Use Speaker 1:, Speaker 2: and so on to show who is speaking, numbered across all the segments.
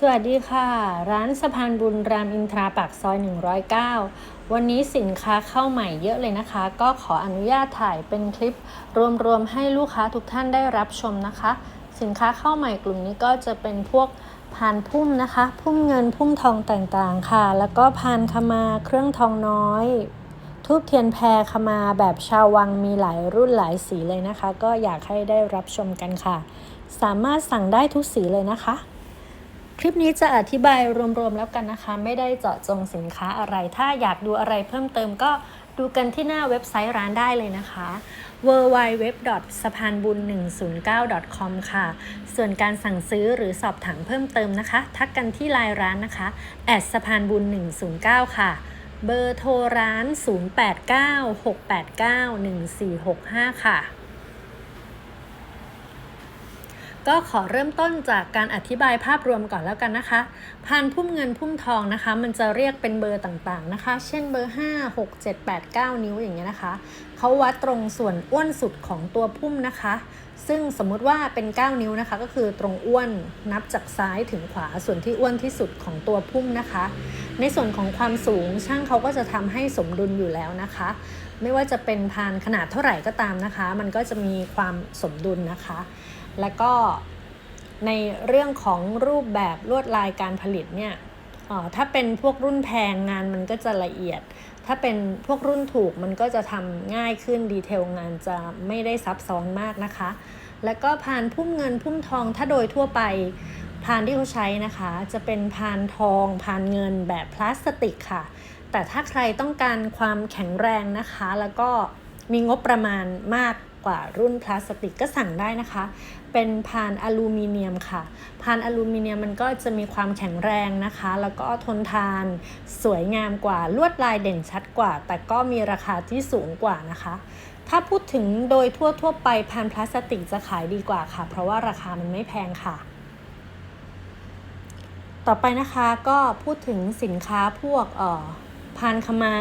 Speaker 1: สวัสดีค่ะ ร้านสะพานบุญรามอินทราปากซอย 109 วันนี้สินค้าเข้าใหม่เยอะเลยนะคะ ก็ขออนุญาตถ่ายเป็นคลิป รวมๆให้ลูกค้าทุกท่านได้รับชมนะคะ สินค้าเข้าใหม่กลุ่มนี้ก็จะเป็นพวกพานพุ่มนะคะ พุ่มเงินพุ่มทองต่างๆค่ะ แล้วก็พานขมาเครื่องทองน้อยทูบเทียนแพรขมาแบบชาววังมีหลายรุ่นหลายสีเลยนะคะ ก็อยากให้ได้รับชมกันค่ะ สามารถสั่งได้ทุกสีเลยนะคะ คลิปนี้จะอธิบายรวมๆแล้วกันนะคะ ไม่ได้เจาะจงสินค้าอะไร ถ้าอยากดูอะไรเพิ่มเติมก็ดูกันที่หน้าเว็บไซต์ร้านได้เลยนะคะ w w w สะพานบุญ109 com ค่ะ ส่วนการสั่งซื้อหรือสอบถามเพิ่มเติมนะคะ ทักกันที่ไลน์ร้านนะคะแอดสะพานบุญ109 ค่ะ เบอร์โทรร้าน 0896891465 ค่ะ ก็ขอเริ่มต้นจากการอธิบายภาพรวมก่อนแล้วกันนะคะพานพุ่มเงินพุ่มทองนะคะ มันจะเรียกเป็นเบอร์ต่างๆนะคะ เช่นเบอร์ 5 6 7 8 9 นิ้วอย่างเงี้ยนะคะเขาวัดตรงส่วนอ้วนสุดของตัวพุ่มนะคะ ซึ่งสมมุติว่าเป็น 9 นิ้วนะคะ ก็คือตรงอ้วนนับจากซ้ายถึงขวาส่วนที่อ้วนที่สุดของตัวพุ่มนะคะ ในส่วนของความสูงช่างเขาก็จะทำให้สมดุลอยู่แล้วนะคะ ไม่ว่าจะเป็นพานขนาดเท่าไหร่ก็ตามนะคะ มันก็จะมีความสมดุลนะคะ แล้วก็ในเรื่องของรูปแบบลวดลายการผลิตเนี่ยถ้าเป็นพวกรุ่นแพงงานมันก็จะละเอียด ถ้าเป็นพวกรุ่นถูกมันก็จะทำง่ายขึ้นดีเทลงานจะไม่ได้ซับซ้อนมากนะคะ แล้วก็พานพุ่มเงินพุ่มทองถ้าโดยทั่วไปพานที่เขาใช้นะคะ จะเป็นพานทองพานเงินแบบพลาสติกค่ะ แต่ถ้าใครต้องการความแข็งแรงนะคะ แล้วก็มีงบประมาณมาก กว่ารุ่นพลาสติกก็สั่งได้นะคะ เป็นพานอลูมิเนียมค่ะ พานอลูมิเนียมมันก็จะมีความแข็งแรงนะคะ แล้วก็ทนทานสวยงามกว่าลวดลายเด่นชัดกว่า แต่ก็มีราคาที่สูงกว่านะคะถ้าพูดถึงโดยทั่วทั่วไปพานพลาสติกจะขายดีกว่าค่ะ เพราะว่าราคามันไม่แพงค่ะ ต่อไปนะคะก็พูดถึงสินค้าพวกเอ่อพานขมา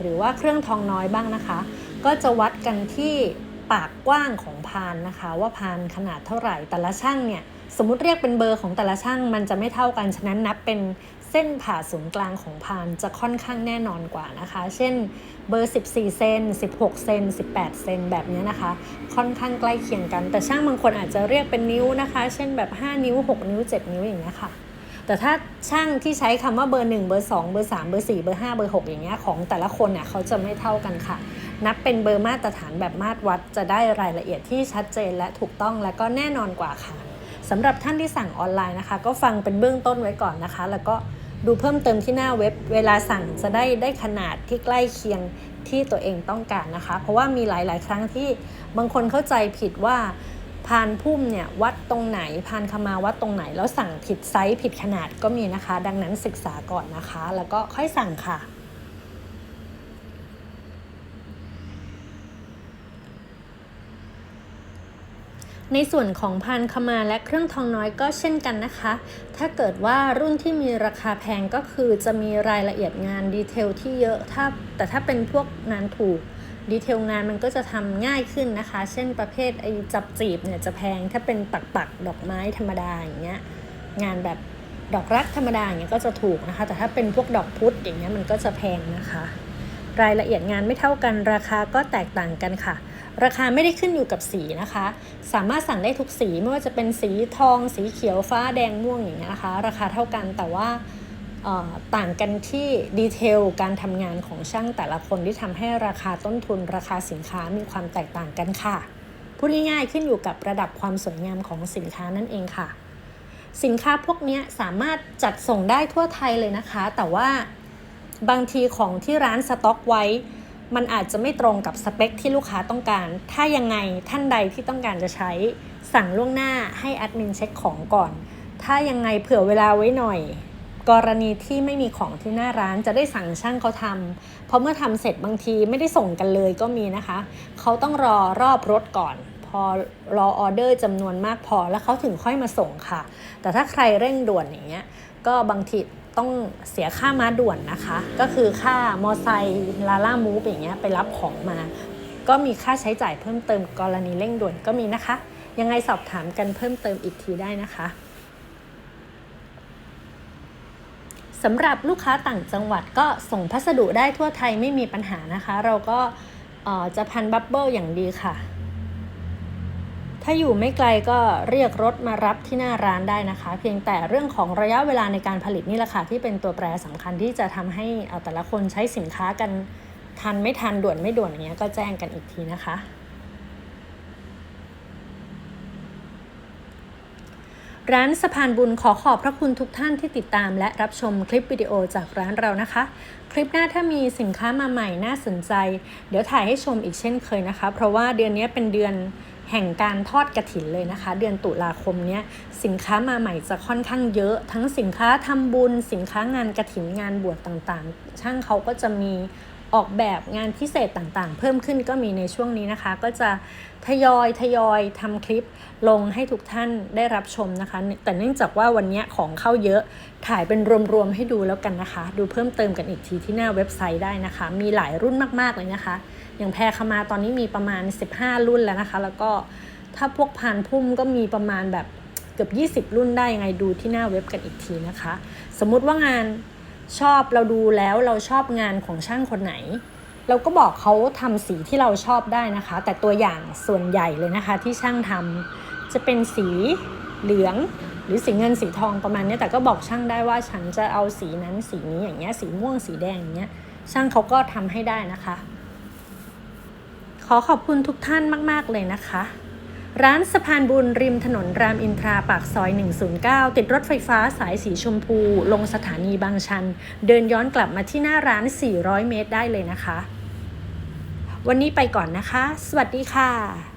Speaker 1: หรือว่าเครื่องทองน้อยบ้างนะคะ ก็จะวัดกันที่ ปากกว้างของพานนะคะ ว่าพานขนาดเท่าไหร่ แต่ละช่างเนี่ยสมมติเรียกเป็นเบอร์ของแต่ละช่างมันจะไม่เท่ากัน ฉะนั้นนับเป็นเส้นผ่าศูนย์กลางของพานจะค่อนข้างแน่นอนกว่านะคะ เช่นเบอร์ 14 เซน 16 เซน 18 เซนแบบนี้นะคะ ค่อนข้างใกล้เคียงกัน แต่ช่างบางคนอาจจะเรียกเป็นนิ้วนะคะ เช่นแบบ 5 นิ้ว 6 นิ้ว 7 นิ้วอย่างนี้ยค่ะ แต่ถ้าช่างที่ใช้คำว่าเบอร์ 1 เบอร์ 2 เบอร์ 3 เบอร์ 4 เบอร์ 5 เบอร์ 6 อย่างเงี้ยของแต่ละคนเนี่ยเขาจะไม่เท่ากันค่ะ นับเป็นเบอร์มาตรฐานแบบมาตรวัด จะได้รายละเอียดที่ชัดเจนและถูกต้องและก็แน่นอนกว่าค่ะสำหรับท่านที่สั่งออนไลน์นะคะ ก็ฟังเป็นเบื้องต้นไว้ก่อนนะคะ แล้วก็ดูเพิ่มเติมที่หน้าเว็บ เวลาสั่งจะได้ได้ขนาดที่ใกล้เคียงที่ตัวเองต้องการนะคะ เพราะว่ามีหลาย ๆ ครั้งที่บางคนเข้าใจผิดว่าพานพุ่มเนี่ยวัดตรงไหนพานขมาวัดตรงไหน แล้วสั่งผิดไซส์ผิดขนาดก็มีนะคะ ดังนั้นศึกษาก่อนนะคะ แล้วก็ค่อยสั่งค่ะ ในส่วนของพานขมาและเครื่องทองน้อยก็เช่นกันนะคะ ถ้าเกิดว่ารุ่นที่มีราคาแพงก็คือจะมีรายละเอียดงานดีเทลที่เยอะถ้าแต่ถ้าเป็นพวกงานถูกดีเทลงานมันก็จะทำง่ายขึ้นนะคะ เช่นประเภทไอ้จับจีบเนี่ยจะแพงถ้าเป็นปักปักดอกไม้ธรรมดาอย่างเงี้ยงานแบบดอกรักธรรมดาอย่างเงี้ยก็จะถูกนะคะ แต่ถ้าเป็นพวกดอกพุธอย่างเงี้ยมันก็จะแพงนะคะ รายละเอียดงานไม่เท่ากันราคาก็แตกต่างกันค่ะ ราคาไม่ได้ขึ้นอยู่กับสีนะคะ สามารถสั่งได้ทุกสีไม่ว่าจะเป็นสีทอง สีเขียวฟ้าแดงม่วงอย่างเงี้ยนะคะ ราคาเท่ากันแต่ว่าต่างกันที่ดีเทลการทำงานของช่างแต่ละคนที่ทำให้ราคาต้นทุนราคาสินค้ามีความแตกต่างกันค่ะพูดง่ายๆขึ้นอยู่กับระดับความสวยงามของสินค้านั่นเองค่ะ สินค้าพวกนี้สามารถจัดส่งได้ทั่วไทยเลยนะคะ แต่ว่า บางทีของที่ร้านสต็อกไว้ มันอาจจะไม่ตรงกับสเปคที่ลูกค้าต้องการ ถ้ายังไงท่านใดที่ต้องการจะใช้สั่งล่วงหน้าให้แอดมินเช็คของก่อน ถ้ายังไงเผื่อเวลาไว้หน่อย กรณีที่ไม่มีของที่หน้าร้านจะได้สั่งช่างเขาทำเพราะเมื่อทำเสร็จบางทีไม่ได้ส่งกันเลยก็มีนะคะ เขาต้องรอรอบรถก่อนพอรอออเดอร์จำนวนมากพอแล้วเขาถึงค่อยมาส่งค่ะ แต่ถ้าใครเร่งด่วนอย่างเงี้ยก็บางที ต้องเสียค่าม้าด่วนนะคะ ก็คือค่ามอไซค์ลาล่ามูฟอย่างเงี้ยไปรับของมา ก็มีค่าใช้จ่ายเพิ่มเติมกรณีเร่งด่วนก็มีนะคะ ยังไงสอบถามกันเพิ่มเติมอีกทีได้นะคะสำหรับลูกค้าต่างจังหวัดก็ส่งพัสดุได้ทั่วไทยไม่มีปัญหานะคะ เราก็จะพันบับเบิลอย่างดีค่ะ ถ้าอยู่ไม่ไกลก็เรียกรถมารับที่หน้าร้านได้นะคะ เพียงแต่เรื่องของระยะเวลาในการผลิตนี่แหละค่ะที่เป็นตัวแปรสำคัญที่จะทำให้แต่ละคนใช้สินค้ากันทันไม่ทันด่วนไม่ด่วนอย่างเงี้ยก็แจ้งกันอีกทีนะคะร้านสะพานบุญขอขอบพระคุณทุกท่านที่ติดตามและรับชมคลิปวิดีโอจากร้านเรานะคะ คลิปหน้าถ้ามีสินค้ามาใหม่น่าสนใจ เดี๋ยวถ่ายให้ชมอีกเช่นเคยนะคะ เพราะว่าเดือนนี้เป็นเดือน แห่งการทอดกระถินเลยนะคะ เดือนตุลาคมเนี้ยสินค้ามาใหม่จะค่อนข้างเยอะ ทั้งสินค้าทำบุญ สินค้างานกระถินงานบวชต่างๆ ช่างเขาก็จะมีออกแบบงานพิเศษต่างๆ เพิ่มขึ้นก็มีในช่วงนี้นะคะ ก็จะทยอยทยอยทำคลิปลงให้ทุกท่านได้รับชมนะคะ แต่เนื่องจากว่าวันนี้ของเข้าเยอะถ่ายเป็นรวมๆให้ดูแล้วกันนะคะ ดูเพิ่มเติมกันอีกทีที่หน้าเว็บไซต์ได้นะคะ มีหลายรุ่นมากๆเลยนะคะ อย่างแพรคมาตอนนี้มีประมาณ 15 รุ่นแล้วนะคะ แล้วก็ถ้าพวกพานพุ่มก็มีประมาณแบบเกือบ 20 รุ่นได้ยังไงดูที่หน้าเว็บกันอีกทีนะคะ สมมุติว่างานชอบเราดูแล้วเราชอบงานของช่างคนไหน เราก็บอกเขาทำสีที่เราชอบได้นะคะ แต่ตัวอย่างส่วนใหญ่เลยนะคะ ที่ช่างทำจะเป็นสีเหลืองหรือสีเงินสีทองประมาณนี้แต่ก็บอกช่างได้ว่าฉันจะเอาสีนั้นสีนี้อย่างเงี้ยสีม่วงสีแดงอย่างเงี้ยช่างเขาก็ทำให้ได้นะคะ อขอบคุณทุกท่านมาก ๆ เลยนะคะ ร้านสะพานบุญริมถนนรามอินทราปากซอย 109 ติดรถไฟฟ้าสายสีชมพู ลงสถานีบางชัน เดินย้อนกลับมาที่หน้าร้าน 400 เมตรได้เลยนะคะ วันนี้ไปก่อนนะคะ สวัสดีค่ะ